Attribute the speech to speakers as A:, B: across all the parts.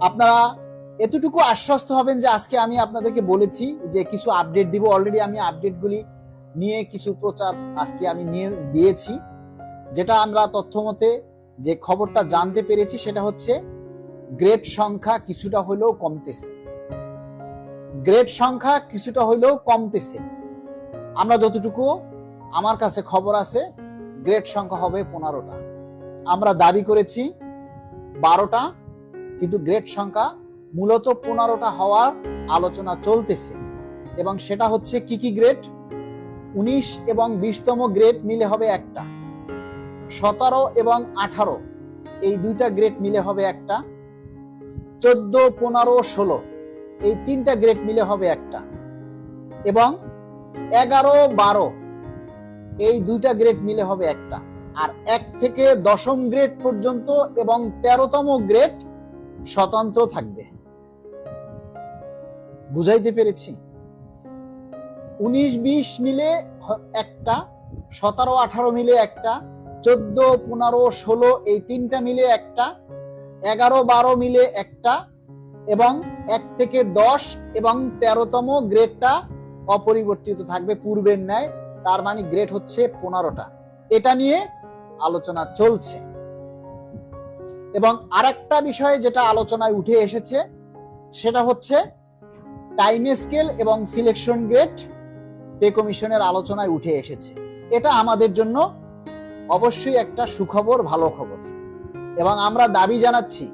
A: আপনারা এতটুকু আশ্বস্ত হবেন যে আজকে আমি আপনাদেরকে বলেছি যে কিছু আপডেট দিব। অলরেডি আমি আপডেটগুলি নিয়ে কিছু প্রচার আজকে আমি নিয়ে দিয়েছি। যেটা আমরা তথ্য মতে যে খবরটা জানতে পেরেছি সেটা হচ্ছে গ্রেড সংখ্যা কিছুটা হলেও কমতেছে। গ্রেড সংখ্যা কিছুটা হলেও কমতেছে। আমরা যতটুকু আমার কাছে খবর আছে গ্রেড সংখ্যা হবে পনেরোটা। আমরা দাবি করেছি, বারোটা কিন্তু গ্রেড সংখ্যা মূলত পনেরোটা হওয়ার আলোচনা চলতেছে। এবং সেটা হচ্ছে কি কি গ্রেড উনিশ এবং বিশতম গ্রেড মিলে হবে একটা। সতেরো এবং আঠারো, এই দুইটা গ্রেড মিলে হবে একটা। চোদ্দ, পনেরো, ষোলো, এই তিনটা গ্রেড মিলে হবে একটা। এবং এগারো, বারো, এই দুইটা গ্রেড মিলে হবে একটা। আর এক থেকে দশম গ্রেড পর্যন্ত এবং তেরোতম গ্রেড স্বতন্ত্র থাকবে। বুঝাইতে পেরেছি? উনিশ বিশ মিলে একটা সতেরো আঠারো মিলে একটা চোদ্দ পনেরো ষোলো এই তিনটা মিলে একটা এগারো বারো মিলে একটা এবং এক থেকে দশ এবং তেরোতম গ্রেডটা অপরিবর্তিত থাকবে পূর্বের ন্যায়, তার মানে গ্রেড হচ্ছে পনেরোটা। এটা নিয়ে আলোচনা চলছে। এবং আরেকটা বিষয় যেটা আলোচনায় উঠে এসেছে, সেটা হচ্ছে টাইম স্কেল এবং সিলেকশন গ্রেড পে কমিশনের আলোচনায় উঠে এসেছে। এটা আমাদের জন্য অবশ্যই একটা সুখবর, ভালো খবর। এবং আমরা দাবি জানাচ্ছি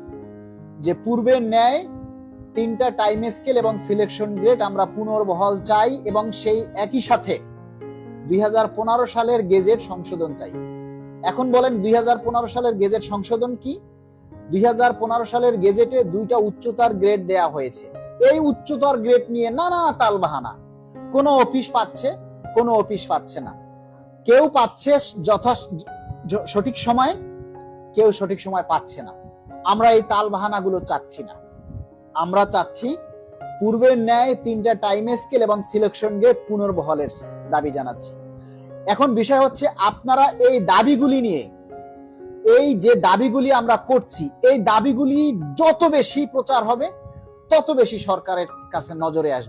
A: যে পূর্বের ন্যায় তিনটা টাইম স্কেল এবং সিলেকশন গ্রেড আমরা পুনর্বহাল চাই এবং সেই একই সাথে দুই হাজার পনেরো সালের গেজেট সংশোধন চাই। এখন বলেন দুই হাজার পনেরো সালের গেজেট সংশোধন কি? দুই হাজার পনেরো সালের গেজেটে দুইটা উচ্চতার গ্রেড দেয়া হয়েছে। এই উচ্চতার গ্রেড নিয়ে নানা তালবাহানা। কোনো অফিস পাচ্ছে, কোনো অফিস পাচ্ছে না। কেউ পাচ্ছে যথা সঠিক সময়, কেউ সঠিক সময় পাচ্ছে না। আমরা এই তালবাহানাগুলো চাচ্ছি না। আমরা চাচ্ছি পূর্বের ন্যায় তিনটা টাইম স্কেল এবং সিলেকশন গ্রেড পুনর্বহলের দাবি জানাচ্ছি। এখন বিষয় হচ্ছে, আপনারা এই দাবিগুলি নিয়ে এই যে দাবিগুলি আমরা করছি, এই দাবিগুলি যত বেশি প্রচার হবে, তত বেশি সরকারের কাছে নজরে আসবে।